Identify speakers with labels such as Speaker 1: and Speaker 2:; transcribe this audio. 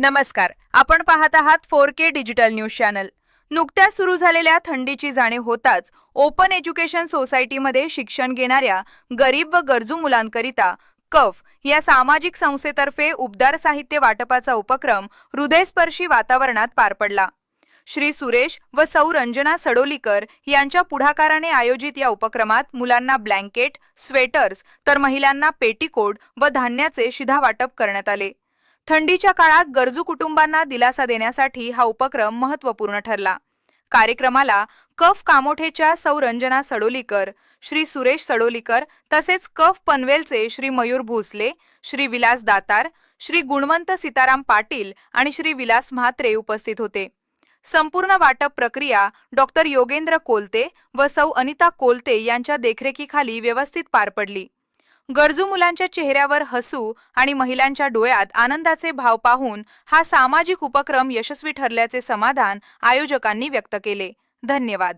Speaker 1: नमस्कार. आपण पाहत आहात four K digital news channel. नुकत्याच सुरू झालेल्या थंडीची जाणीव होताच ओपन एज्युकेशन सोसायटीमध्ये शिक्षण घेणाऱ्या गरीब व गरजू मुलांकरिता कफ या सामाजिक संस्थेतर्फे उबदार साहित्य वाटपाचा उपक्रम हृदयस्पर्शी वातावरणात पार पडला. श्री सुरेश व सौ रंजना सडोलीकर यांच्या पुढाकाराने आयोजित या उपक्रमात मुलांना ब्लँकेट स्वेटर्स तर महिलांना पेटीकोट व धान्याचे शिधा वाटप करण्यात आले. थंडीच्या काळात गरजू कुटुंबांना दिलासा देण्यासाठी हा उपक्रम महत्त्वपूर्ण ठरला. कार्यक्रमाला कफ कामोठेच्या सौरंजना सडोलीकर श्री सुरेश सडोलीकर तसेच कफ पनवेलचे श्री मयूर भोसले श्री विलास दातार श्री गुणवंत सीताराम पाटील आणि श्री विलास म्हात्रे उपस्थित होते. संपूर्ण वाटप प्रक्रिया डॉक्टर योगेंद्र कोलते व सौ अनिता कोलते यांच्या देखरेखीखाली व्यवस्थित पार पडली. गरजू मुलांच्या चेहऱ्यावर हसू आणि महिलांच्या डोळ्यात आनंदाचे भाव पाहून हा सामाजिक उपक्रम यशस्वी ठरल्याचे समाधान आयोजकांनी व्यक्त केले. धन्यवाद.